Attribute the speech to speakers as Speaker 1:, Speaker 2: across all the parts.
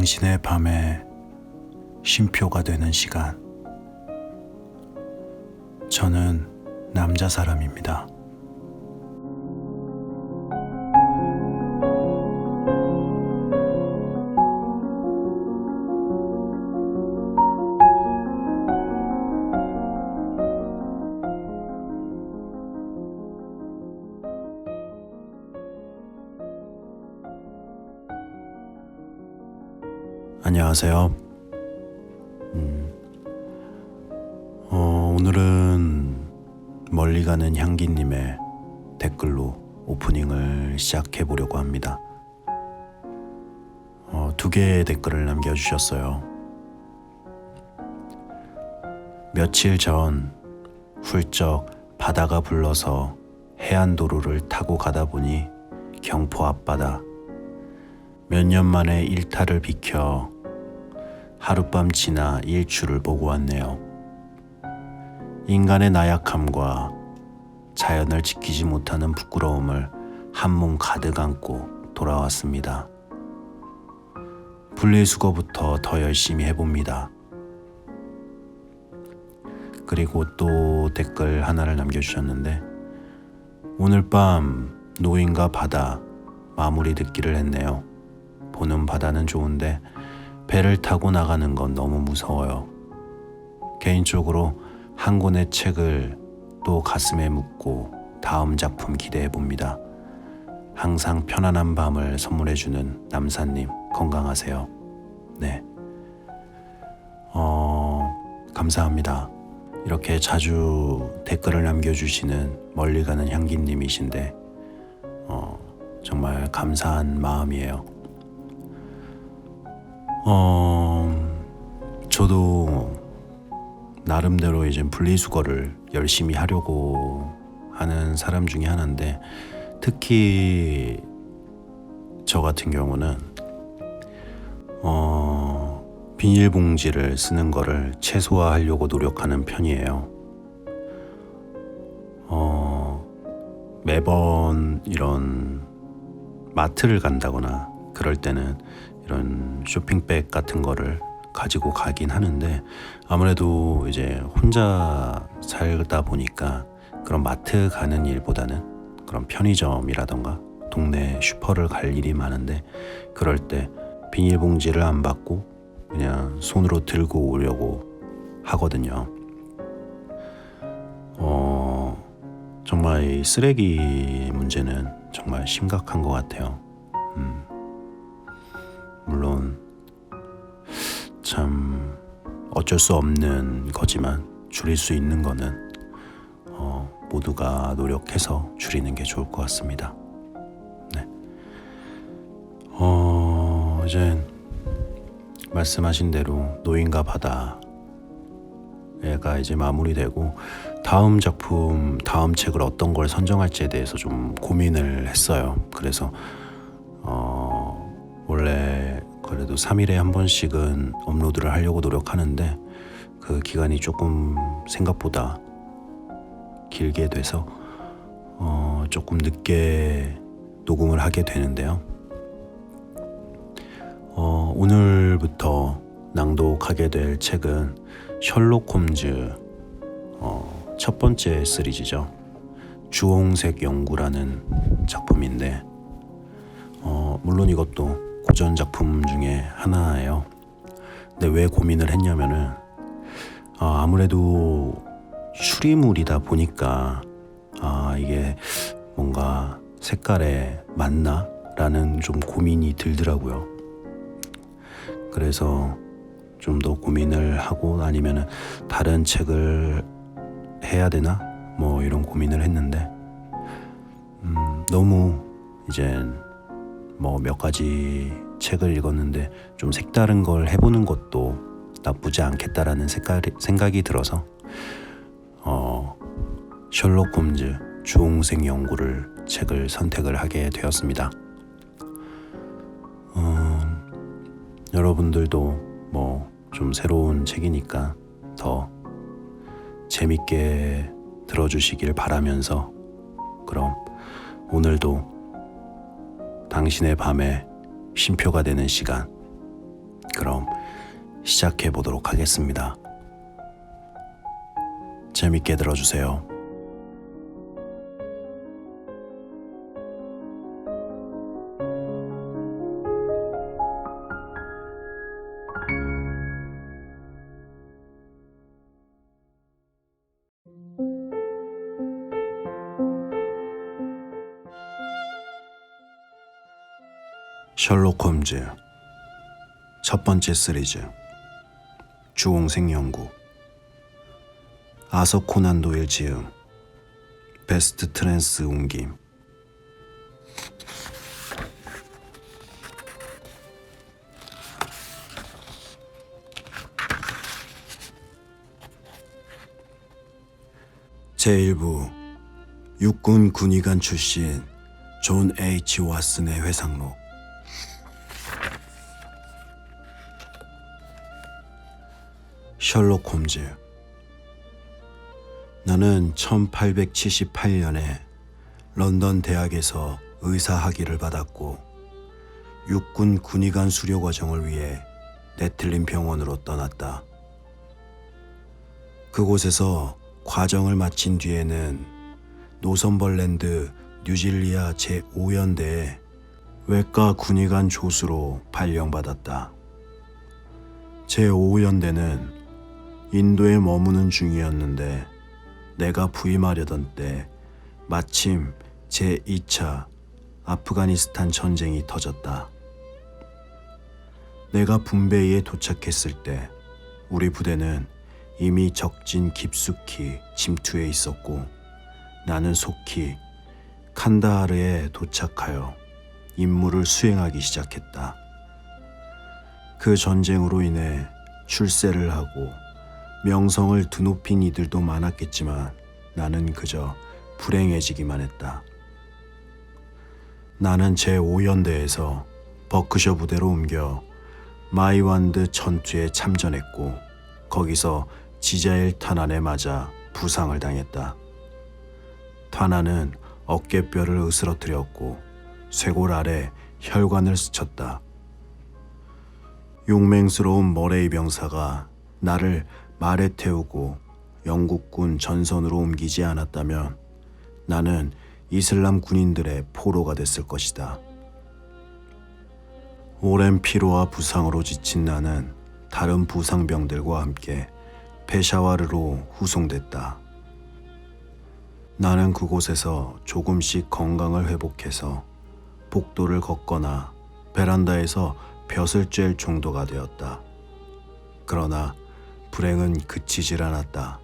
Speaker 1: 당신의 밤에 쉼표가 되는 시간. 저는 남자 사람입니다. 안녕하세요. 음, 어, 오늘은 멀리 가는 향기님의 댓글로 오프닝을 시작해 보려고 합니다. 어, 두 개의 댓글을 남겨주셨어요. 며칠 전 훌쩍 바다가 불러서 해안도로를 타고 가다 보니 경포 앞바다 몇 년 만에 일탈을 비켜 하룻밤 지나 일출을 보고 왔네요. 인간의 나약함과 자연을 지키지 못하는 부끄러움을 한 몸 가득 안고 돌아왔습니다. 분리수거부터 더 열심히 해봅니다. 그리고 또 댓글 하나를 남겨주셨는데 오늘 밤 노인과 바다 마무리 듣기를 했네요. 보는 바다는 좋은데 배를 타고 나가는 건 너무 무서워요. 개인적으로 한 권의 책을 또 가슴에 묻고 다음 작품 기대해 봅니다. 항상 편안한 밤을 선물해주는 남사님 건강하세요. 네. 어, 감사합니다. 이렇게 자주 댓글을 남겨주시는 멀리 가는 향기님이신데, 어, 정말 감사한 마음이에요. 어, 저도 나름대로 이제 분리수거를 열심히 하려고 하는 사람 중에 하나인데 특히 저 같은 경우는 어, 비닐봉지를 쓰는 거를 최소화하려고 노력하는 편이에요. 어, 매번 이런 마트를 간다거나 그럴 때는 이런 쇼핑백 같은 거를 가지고 가긴 하는데 아무래도 이제 혼자 살다 보니까 그런 마트 가는 일보다는 그런 편의점이라던가 동네 슈퍼를 갈 일이 많은데 그럴 때 비닐봉지를 안 받고 그냥 손으로 들고 오려고 하거든요. 어, 정말 이 쓰레기 문제는 정말 심각한 것 같아요. 음. 물론 참 어쩔 수 없는 거지만 줄일 수 있는 거는 어, 모두가 노력해서 줄이는 게 좋을 것 같습니다. 네. 어, 이제 말씀하신 대로 노인과 바다 얘가 이제 마무리되고 다음 작품, 다음 책을 어떤 걸 선정할지에 대해서 좀 고민을 했어요. 그래서 어, 원래 그래도 3일에 한 번씩은 업로드를 하려고 노력하는데 그 기간이 조금 생각보다 길게 돼서 어, 조금 늦게 녹음을 하게 되는데요. 어, 오늘부터 낭독하게 될 책은 셜록 홈즈 어, 첫 번째 시리즈죠. 주홍색 연구라는 작품인데 어, 물론 이것도 고전 작품 중에 하나예요. 근데 왜 고민을 했냐면은 어, 아무래도 추리물이다 보니까 아 이게 뭔가 색깔에 맞나 라는 좀 고민이 들더라고요. 그래서 좀 더 고민을 하고 아니면은 다른 책을 해야 되나 뭐 이런 고민을 했는데 음, 너무 이제 뭐 몇 가지 책을 읽었는데 좀 색다른 걸 해보는 것도 나쁘지 않겠다라는 색깔이, 생각이 들어서 어, 셜록 홈즈 주홍색 연구를 책을 선택을 하게 되었습니다. 어, 여러분들도 뭐 좀 새로운 책이니까 더 재밌게 들어주시길 바라면서 그럼 오늘도 당신의 밤에 쉼표가 되는 시간 그럼 시작해 보도록 하겠습니다. 재밌게 들어주세요. 셜록 홈즈. 첫 번째 시리즈. 주홍색 연구. 아서 코난 도일 지음. 베스트 트랜스 옮김 제1부. 육군 군의관 출신 존 H. 왓슨의 회상록 셜록 홈즈 나는 1878년에 런던 대학에서 의사 학위를 받았고 육군 군의관 수료 과정을 위해 네틀린 병원으로 떠났다. 그곳에서 과정을 마친 뒤에는 노선벌랜드 뉴질리아 제5연대에 외과 군의관 조수로 발령받았다. 제5연대는 인도에 머무는 중이었는데 내가 부임하려던 때 마침 제2차 아프가니스탄 전쟁이 터졌다. 내가 분베이에 도착했을 때 우리 부대는 이미 적진 깊숙이 침투해 있었고 나는 속히 칸다하르에 도착하여 임무를 수행하기 시작했다. 그 전쟁으로 인해 출세를 하고 명성을 드높인 이들도 많았겠지만 나는 그저 불행해지기만 했다. 나는 제5연대에서 버크셔 부대로 옮겨 마이완드 전투에 참전했고 거기서 지자일 탄환에 맞아 부상을 당했다. 탄환은 어깨뼈를 으스러뜨렸고 쇄골 아래 혈관을 스쳤다. 용맹스러운 머레이 병사가 나를 말에 태우고 영국군 전선으로 옮기지 않았다면 나는 이슬람 군인들의 포로가 됐을 것이다. 오랜 피로와 부상으로 지친 나는 다른 부상병들과 함께 페샤와르로 후송됐다. 나는 그곳에서 조금씩 건강을 회복해서 복도를 걷거나 베란다에서 벼슬 쬐일 정도가 되었다. 그러나 불행은 그치질 않았다.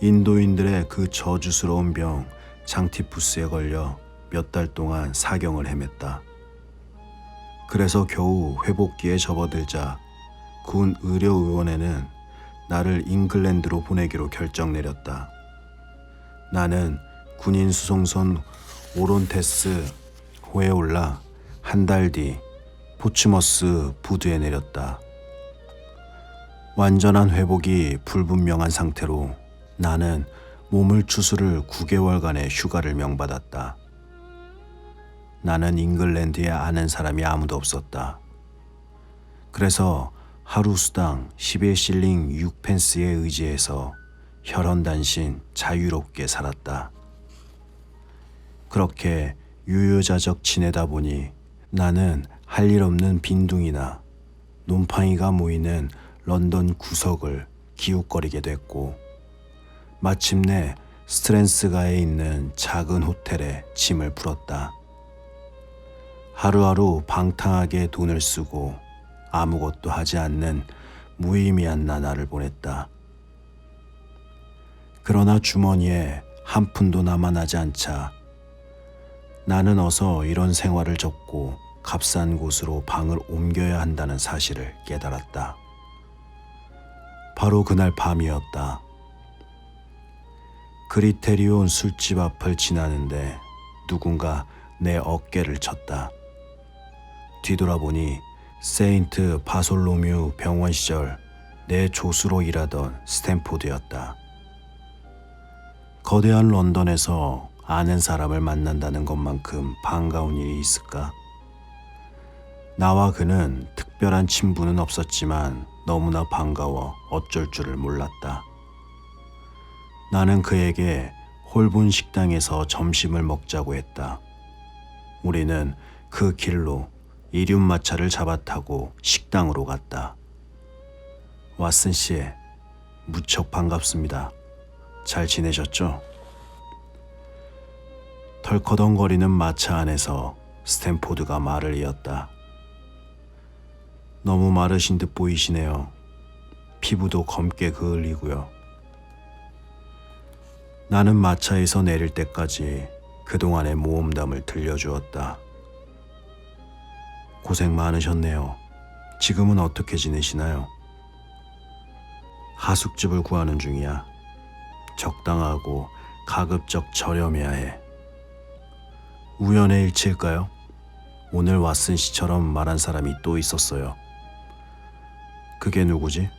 Speaker 1: 인도인들의 그 저주스러운 병 장티푸스에 걸려 몇 달 동안 사경을 헤맸다. 그래서 겨우 회복기에 접어들자 군 의료의원회는 나를 잉글랜드로 보내기로 결정 내렸다. 나는 군인 수송선 오론테스 호에 올라 한 달 뒤 포츠머스 부두에 내렸다. 완전한 회복이 불분명한 상태로 나는 몸을 추스를 9개월간의 휴가를 명받았다. 나는 잉글랜드에 아는 사람이 아무도 없었다. 그래서 하루 수당 11실링 6펜스에 의지해서 혈흔단신 자유롭게 살았다. 그렇게 유유자적 지내다 보니 나는 할 일 없는 빈둥이나 놈팡이가 모이는 런던 구석을 기웃거리게 됐고 마침내 스트랜스가에 있는 작은 호텔에 짐을 풀었다. 하루하루 방탕하게 돈을 쓰고 아무것도 하지 않는 무의미한 나날을 보냈다. 그러나 주머니에 한 푼도 남아나지 않자 나는 어서 이런 생활을 접고 값싼 곳으로 방을 옮겨야 한다는 사실을 깨달았다. 바로 그날 밤이었다. 그리테리온 술집 앞을 지나는데 누군가 내 어깨를 쳤다. 뒤돌아보니 세인트 바솔로뮤 병원 시절 내 조수로 일하던 스탠포드였다. 거대한 런던에서 아는 사람을 만난다는 것만큼 반가운 일이 있을까? 나와 그는 특별한 친분은 없었지만 너무나 반가워 어쩔 줄을 몰랐다. 나는 그에게 홀본 식당에서 점심을 먹자고 했다. 우리는 그 길로 이륜마차를 잡아타고 식당으로 갔다. 왓슨 씨, 무척 반갑습니다. 잘 지내셨죠? 덜커덩거리는 마차 안에서 스탠포드가 말을 이었다. 너무 마르신 듯 보이시네요. 피부도 검게 그을리고요. 나는 마차에서 내릴 때까지 그동안의 모험담을 들려주었다. 고생 많으셨네요. 지금은 어떻게 지내시나요? 하숙집을 구하는 중이야. 적당하고 가급적 저렴해야 해. 우연의 일치일까요? 오늘 왓슨 씨처럼 말한 사람이 또 있었어요. 그게 누구지?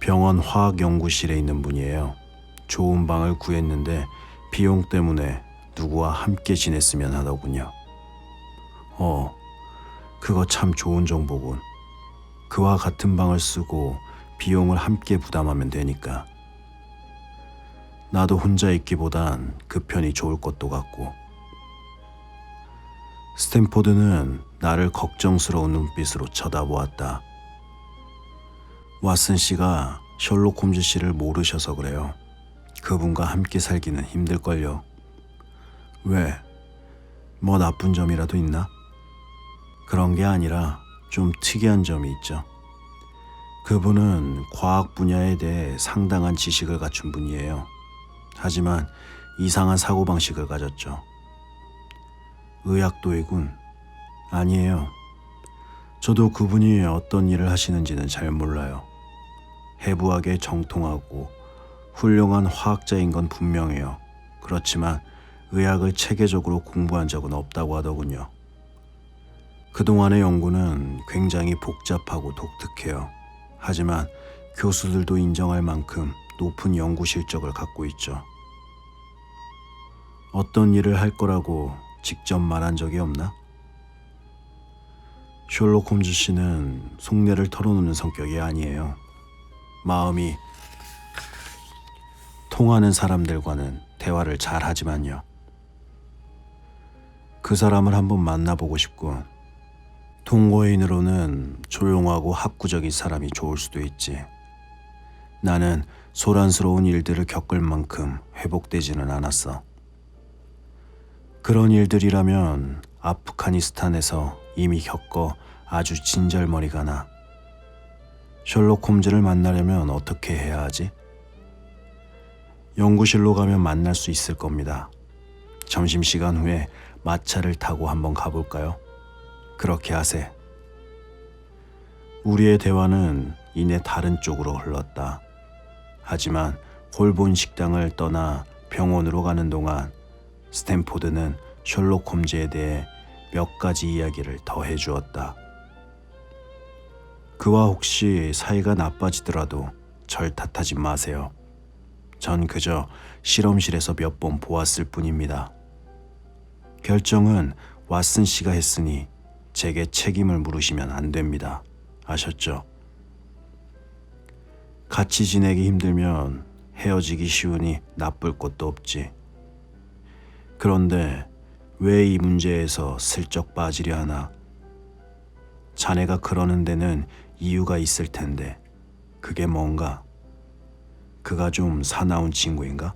Speaker 1: 병원 화학연구실에 있는 분이에요. 좋은 방을 구했는데 비용 때문에 누구와 함께 지냈으면 하더군요. 어, 그거 참 좋은 정보군. 그와 같은 방을 쓰고 비용을 함께 부담하면 되니까. 나도 혼자 있기보단 그 편이 좋을 것도 같고. 스탠포드는 나를 걱정스러운 눈빛으로 쳐다보았다. 왓슨 씨가 셜록 홈즈 씨를 모르셔서 그래요. 그분과 함께 살기는 힘들걸요. 왜? 뭐 나쁜 점이라도 있나? 그런 게 아니라 좀 특이한 점이 있죠. 그분은 과학 분야에 대해 상당한 지식을 갖춘 분이에요. 하지만 이상한 사고방식을 가졌죠. 의학도이군. 아니에요. 저도 그분이 어떤 일을 하시는지는 잘 몰라요. 해부학에 정통하고 훌륭한 화학자인 건 분명해요. 그렇지만 의학을 체계적으로 공부한 적은 없다고 하더군요. 그동안의 연구는 굉장히 복잡하고 독특해요. 하지만 교수들도 인정할 만큼 높은 연구 실적을 갖고 있죠. 어떤 일을 할 거라고 직접 말한 적이 없나? 셜록 홈즈 씨는 속내를 털어놓는 성격이 아니에요. 마음이 통하는 사람들과는 대화를 잘 하지만요. 그 사람을 한번 만나보고 싶고, 동거인으로는 조용하고 학구적인 사람이 좋을 수도 있지. 나는 소란스러운 일들을 겪을 만큼 회복되지는 않았어. 그런 일들이라면 아프가니스탄에서 이미 겪어 아주 진절머리가 나. 셜록 홈즈를 만나려면 어떻게 해야 하지? 연구실로 가면 만날 수 있을 겁니다. 점심시간 후에 마차를 타고 한번 가볼까요? 그렇게 하세. 우리의 대화는 이내 다른 쪽으로 흘렀다. 하지만 홀본 식당을 떠나 병원으로 가는 동안 스탠포드는 셜록 홈즈에 대해 몇 가지 이야기를 더 해 주었다. 그와 혹시 사이가 나빠지더라도 절 탓하지 마세요. 전 그저 실험실에서 몇 번 보았을 뿐입니다. 결정은 왓슨 씨가 했으니 제게 책임을 물으시면 안 됩니다. 아셨죠? 같이 지내기 힘들면 헤어지기 쉬우니 나쁠 것도 없지. 그런데 왜 이 문제에서 슬쩍 빠지려 하나? 자네가 그러는 데는 이유가 있을 텐데 그게 뭔가? 그가 좀 사나운 친구인가?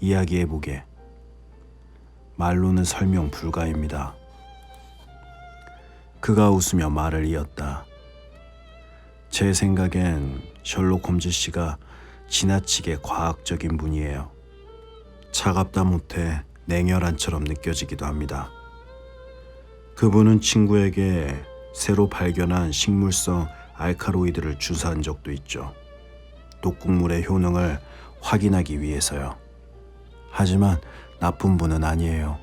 Speaker 1: 이야기해 보게. 말로는 설명 불가입니다. 그가 웃으며 말을 이었다. 제 생각엔 셜록 홈즈 씨가 지나치게 과학적인 분이에요. 차갑다 못해 냉혈한처럼 느껴지기도 합니다. 그분은 친구에게 새로 발견한 식물성 알카로이드를 주사한 적도 있죠. 독극물의 효능을 확인하기 위해서요. 하지만 나쁜 분은 아니에요.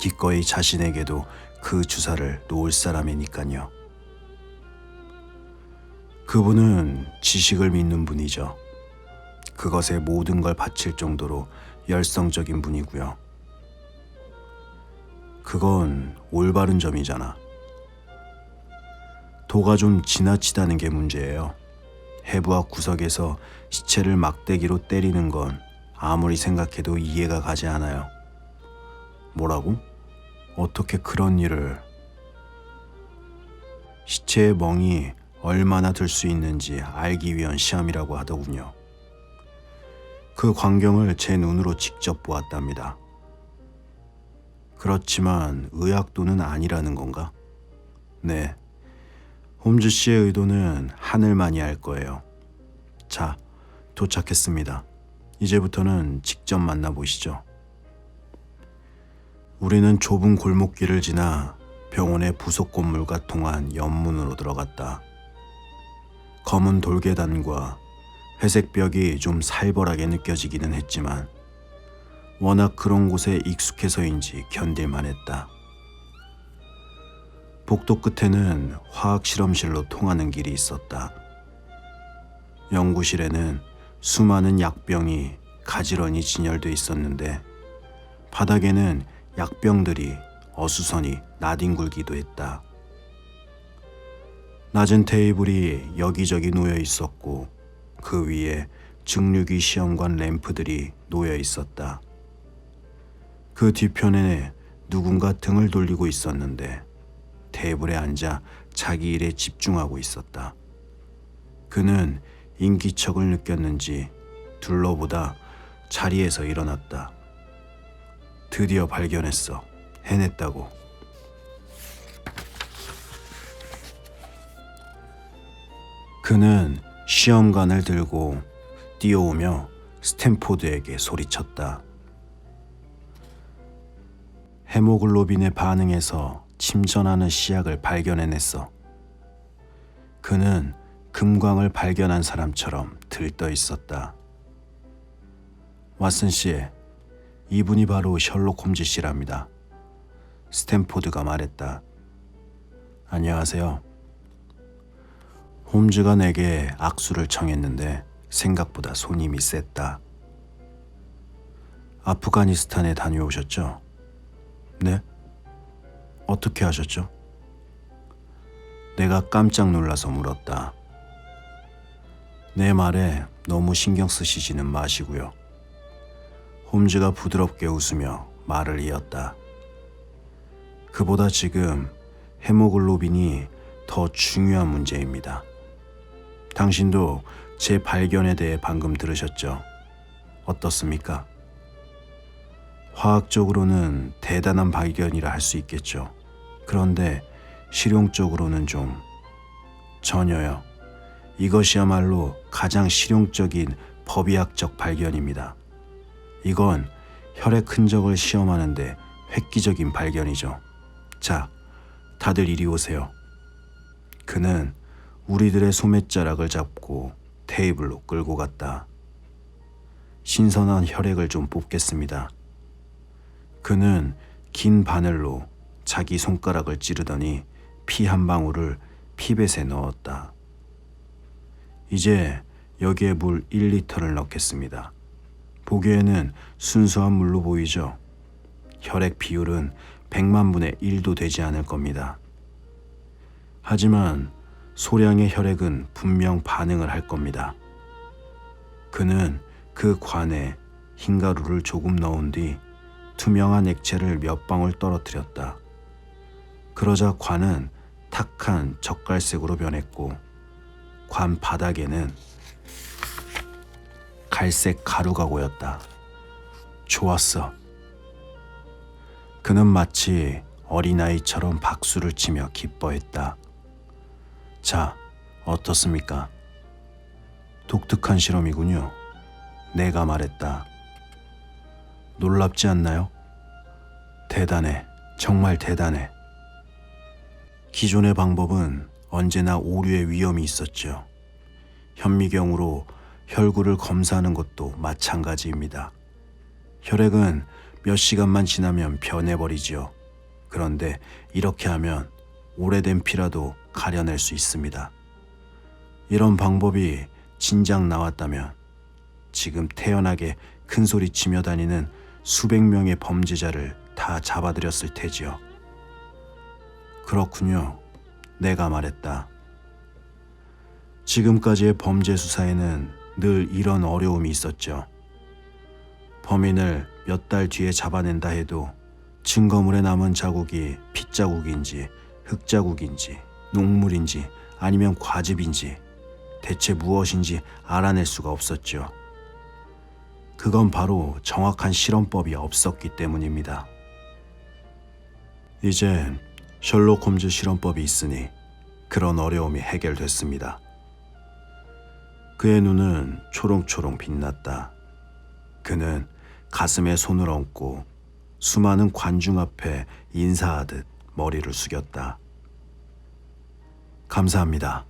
Speaker 1: 기꺼이 자신에게도 그 주사를 놓을 사람이니까요. 그분은 지식을 믿는 분이죠. 그것에 모든 걸 바칠 정도로 열성적인 분이고요. 그건 올바른 점이잖아. 도가 좀 지나치다는 게 문제예요. 해부 앞 구석에서 시체를 막대기로 때리는 건 아무리 생각해도 이해가 가지 않아요. 뭐라고? 어떻게 그런 일을 시체의 멍이 얼마나 들 수 있는지 알기 위한 시험이라고 하더군요. 그 광경을 제 눈으로 직접 보았답니다. 그렇지만 의학도는 아니라는 건가? 네. 홈즈 씨의 의도는 하늘만이 알 거예요. 자, 도착했습니다. 이제부터는 직접 만나보시죠. 우리는 좁은 골목길을 지나 병원의 부속 건물과 통한 옆문으로 들어갔다. 검은 돌계단과 회색 벽이 좀 살벌하게 느껴지기는 했지만 워낙 그런 곳에 익숙해서인지 견딜만 했다. 복도 끝에는 화학 실험실로 통하는 길이 있었다. 연구실에는 수많은 약병이 가지런히 진열돼 있었는데 바닥에는 약병들이 어수선히 나뒹굴기도 했다. 낮은 테이블이 여기저기 놓여 있었고 그 위에 증류기 시험관 램프들이 놓여 있었다. 그 뒤편에 누군가 등을 돌리고 있었는데 테이블에 앉아 자기 일에 집중하고 있었다. 그는 인기척을 느꼈는지 둘러보다 자리에서 일어났다. 드디어 발견했어. 해냈다고. 그는 시험관을 들고 뛰어오며 스탠포드에게 소리쳤다. 헤모글로빈에 반응해서 침전하는 시약을 발견해냈어. 그는 금광을 발견한 사람처럼 들떠 있었다. 왓슨 씨, 이분이 바로 셜록 홈즈 씨랍니다. 스탠포드가 말했다. 안녕하세요. 홈즈가 내게 악수를 청했는데 생각보다 손님이 셌다. 아프가니스탄에 다녀오셨죠? 네? 어떻게 하셨죠? 내가 깜짝 놀라서 물었다. 내 말에 너무 신경 쓰시지는 마시고요. 홈즈가 부드럽게 웃으며 말을 이었다. 그보다 지금 헤모글로빈이 더 중요한 문제입니다. 당신도 제 발견에 대해 방금 들으셨죠? 어떻습니까? 화학적으로는 대단한 발견이라 할 수 있겠죠. 그런데 실용적으로는 좀 전혀요. 이것이야말로 가장 실용적인 법의학적 발견입니다. 이건 혈액 흔적을 시험하는데 획기적인 발견이죠. 자, 다들 이리 오세요. 그는 우리들의 소매자락을 잡고 테이블로 끌고 갔다. 신선한 혈액을 좀 뽑겠습니다. 그는 긴 바늘로 자기 손가락을 찌르더니 피 한 방울을 피벳에 넣었다. 이제 여기에 물 1리터를 넣겠습니다. 보기에는 순수한 물로 보이죠? 혈액 비율은 100만 분의 1도 되지 않을 겁니다. 하지만 소량의 혈액은 분명 반응을 할 겁니다. 그는 그 관에 흰가루를 조금 넣은 뒤 투명한 액체를 몇 방울 떨어뜨렸다. 그러자 관은 탁한 젓갈색으로 변했고 관 바닥에는 갈색 가루가 고였다. 좋았어. 그는 마치 어린아이처럼 박수를 치며 기뻐했다. 자, 어떻습니까? 독특한 실험이군요. 내가 말했다. 놀랍지 않나요? 대단해. 정말 대단해. 기존의 방법은 언제나 오류의 위험이 있었죠. 현미경으로 혈구를 검사하는 것도 마찬가지입니다. 혈액은 몇 시간만 지나면 변해버리지요. 그런데 이렇게 하면 오래된 피라도 가려낼 수 있습니다. 이런 방법이 진작 나왔다면 지금 태연하게 큰 소리 치며 다니는 수백 명의 범죄자를 다 잡아들였을 테지요. 그렇군요. 내가 말했다. 지금까지의 범죄 수사에는 늘 이런 어려움이 있었죠. 범인을 몇 달 뒤에 잡아낸다 해도 증거물에 남은 자국이 핏자국인지 흙자국인지 녹물인지 아니면 과즙인지 대체 무엇인지 알아낼 수가 없었죠. 그건 바로 정확한 실험법이 없었기 때문입니다. 이젠 셜록 홈즈 실험법이 있으니 그런 어려움이 해결됐습니다. 그의 눈은 초롱초롱 빛났다. 그는 가슴에 손을 얹고 수많은 관중 앞에 인사하듯 머리를 숙였다. 감사합니다.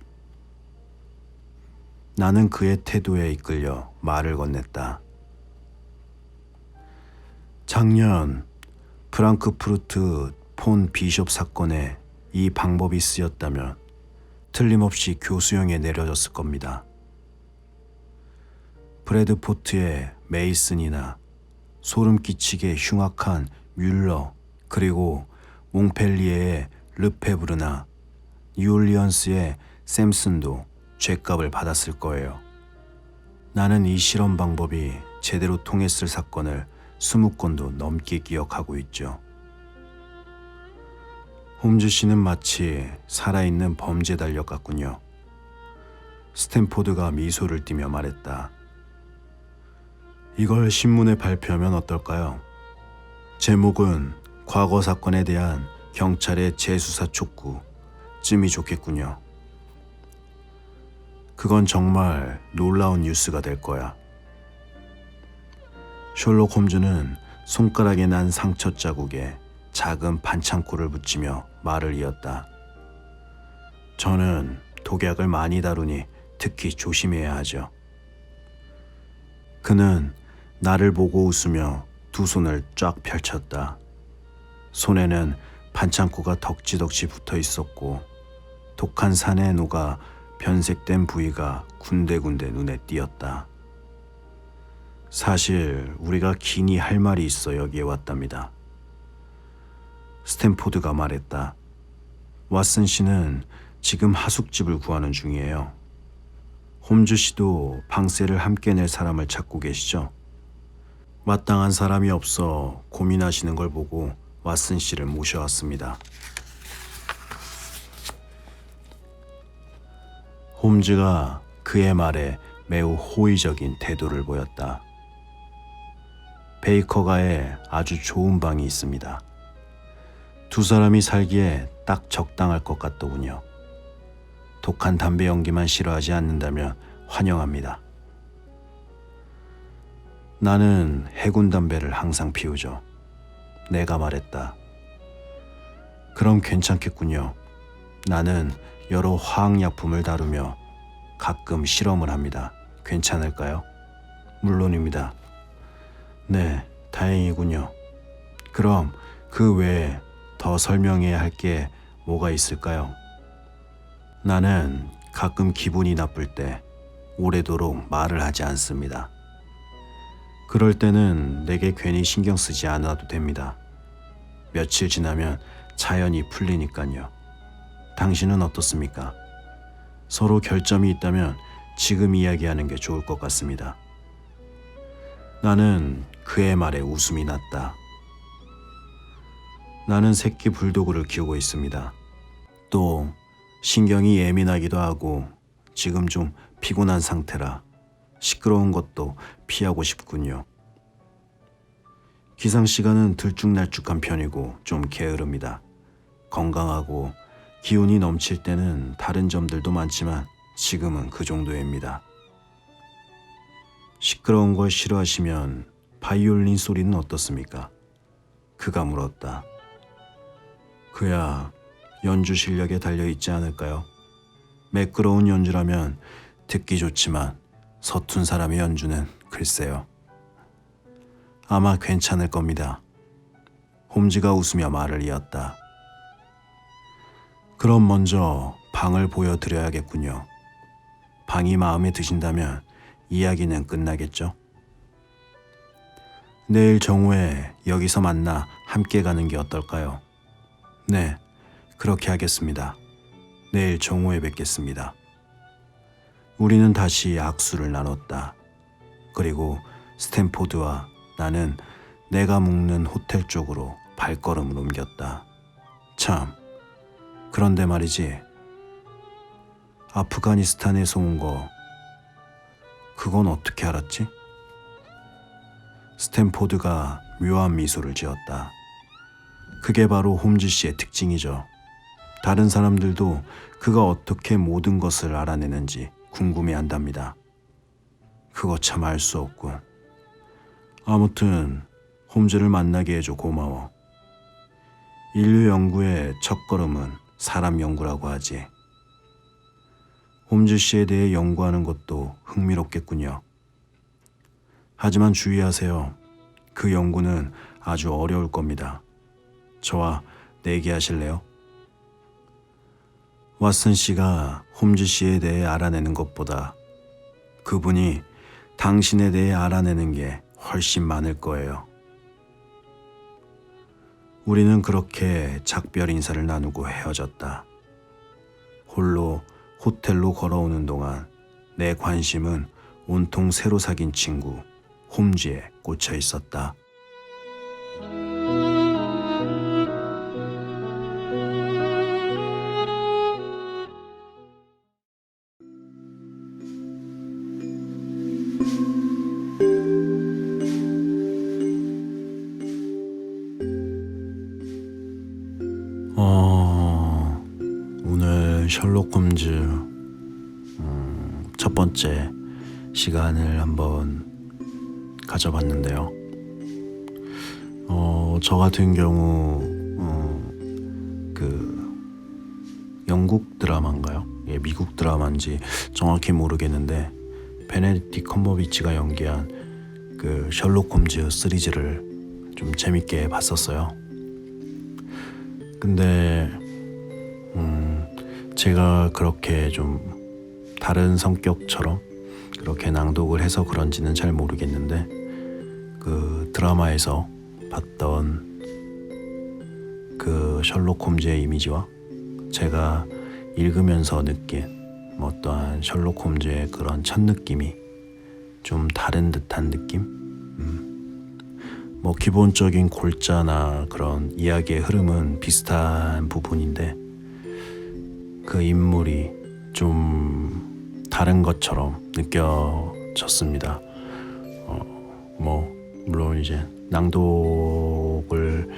Speaker 1: 나는 그의 태도에 이끌려 말을 건넸다. 작년 프랑크푸르트 폰 비숍 사건에 이 방법이 쓰였다면 틀림없이 교수형에 내려졌을 겁니다. 브래드포트의 메이슨이나 소름 끼치게 흉악한 뮬러 그리고 몽펠리에의 르페브르나 뉴올리언스의 샘슨도 죄값을 받았을 거예요. 나는 이 실험 방법이 제대로 통했을 사건을 20건도 넘게 기억하고 있죠. 홈즈 씨는 마치 살아있는 범죄 달력 같군요. 스탠포드가 미소를 띠며 말했다. 이걸 신문에 발표하면 어떨까요? 제목은 과거 사건에 대한 경찰의 재수사 촉구. 쯤이 좋겠군요. 그건 정말 놀라운 뉴스가 될 거야. 셜록 홈즈는 손가락에 난 상처 자국에 작은 반창고를 붙이며 말을 이었다. 저는 독약을 많이 다루니 특히 조심해야 하죠. 그는 나를 보고 웃으며 두 손을 쫙 펼쳤다. 손에는 반창고가 덕지덕지 붙어 있었고 독한 산에 녹아 변색된 부위가 군데군데 눈에 띄었다. 사실 우리가 기니 할 말이 있어 여기에 왔답니다. 스탠포드가 말했다. 왓슨 씨는 지금 하숙집을 구하는 중이에요. 홈즈 씨도 방세를 함께 낼 사람을 찾고 계시죠? 마땅한 사람이 없어 고민하시는 걸 보고 왓슨 씨를 모셔왔습니다. 홈즈가 그의 말에 매우 호의적인 태도를 보였다. 베이커가에 아주 좋은 방이 있습니다. 두 사람이 살기에 딱 적당할 것 같더군요. 독한 담배 연기만 싫어하지 않는다면 환영합니다. 나는 해군 담배를 항상 피우죠. 내가 말했다. 그럼 괜찮겠군요. 나는 여러 화학약품을 다루며 가끔 실험을 합니다. 괜찮을까요? 물론입니다. 네, 다행이군요. 그럼 그 외에 더 설명해야 할 게 뭐가 있을까요? 나는 가끔 기분이 나쁠 때 오래도록 말을 하지 않습니다. 그럴 때는 내게 괜히 신경 쓰지 않아도 됩니다. 며칠 지나면 자연히 풀리니까요. 당신은 어떻습니까? 서로 결점이 있다면 지금 이야기하는 게 좋을 것 같습니다. 나는 그의 말에 웃음이 났다. 나는 새끼 불도그를 키우고 있습니다. 또 신경이 예민하기도 하고 지금 좀 피곤한 상태라 시끄러운 것도 피하고 싶군요. 기상 시간은 들쭉날쭉한 편이고 좀 게으릅니다. 건강하고 기운이 넘칠 때는 다른 점들도 많지만 지금은 그 정도입니다. 시끄러운 걸 싫어하시면 바이올린 소리는 어떻습니까? 그가 물었다. 그야 연주 실력에 달려 있지 않을까요? 매끄러운 연주라면 듣기 좋지만 서툰 사람의 연주는 글쎄요. 아마 괜찮을 겁니다. 홈즈가 웃으며 말을 이었다. 그럼 먼저 방을 보여드려야겠군요. 방이 마음에 드신다면 이야기는 끝나겠죠? 내일 정오에 여기서 만나 함께 가는 게 어떨까요? 네, 그렇게 하겠습니다. 내일 정오에 뵙겠습니다. 우리는 다시 악수를 나눴다. 그리고 스탠포드와 나는 내가 묵는 호텔 쪽으로 발걸음을 옮겼다. 참, 그런데 말이지. 아프가니스탄에서 온 거, 그건 어떻게 알았지? 스탠포드가 묘한 미소를 지었다. 그게 바로 홈즈 씨의 특징이죠. 다른 사람들도 그가 어떻게 모든 것을 알아내는지 궁금해 한답니다. 그거 참 알 수 없군. 아무튼 홈즈를 만나게 해줘 고마워. 인류 연구의 첫걸음은 사람 연구라고 하지. 홈즈 씨에 대해 연구하는 것도 흥미롭겠군요. 하지만 주의하세요. 그 연구는 아주 어려울 겁니다. 저와 내기하실래요? 왓슨 씨가 홈즈 씨에 대해 알아내는 것보다 그분이 당신에 대해 알아내는 게 훨씬 많을 거예요. 우리는 그렇게 작별 인사를 나누고 헤어졌다. 홀로 호텔로 걸어오는 동안 내 관심은 온통 새로 사귄 친구 홈즈에 꽂혀 있었다. 드라마인지 정확히 모르겠는데 베네딕트 컴버비치가 연기한 그 셜록 홈즈 시리즈를 좀 재밌게 봤었어요. 근데 음, 제가 그렇게 좀 다른 성격처럼 그렇게 낭독을 해서 그런지는 잘 모르겠는데 그 드라마에서 봤던 그 셜록 홈즈의 이미지와 제가 읽으면서 느낀 뭐 어떠한 셜록 홈즈의 그런 첫 느낌이 좀 다른 듯한 느낌? 음. 뭐 기본적인 골자나 그런 이야기의 흐름은 비슷한 부분인데 그 인물이 좀 다른 것처럼 느껴졌습니다. 어, 뭐 물론 이제 낭독을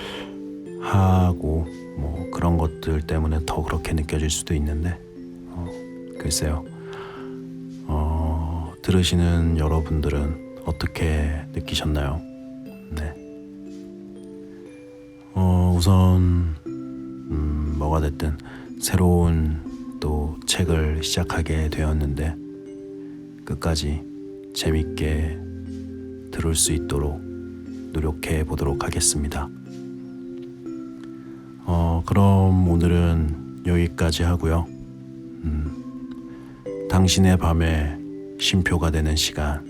Speaker 1: 하고 뭐 그런 것들 때문에 더 그렇게 느껴질 수도 있는데 어, 글쎄요. 어, 들으시는 여러분들은 어떻게 느끼셨나요? 네. 어, 우선 음, 뭐가 됐든 새로운 또 책을 시작하게 되었는데 끝까지 재밌게 들을 수 있도록 노력해 보도록 하겠습니다. 어, 그럼 오늘은 여기까지 하고요. 음, 당신의 밤에 쉼표가 되는 시간.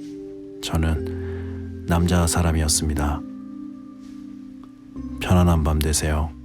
Speaker 1: 저는 남자 사람이었습니다. 편안한 밤 되세요.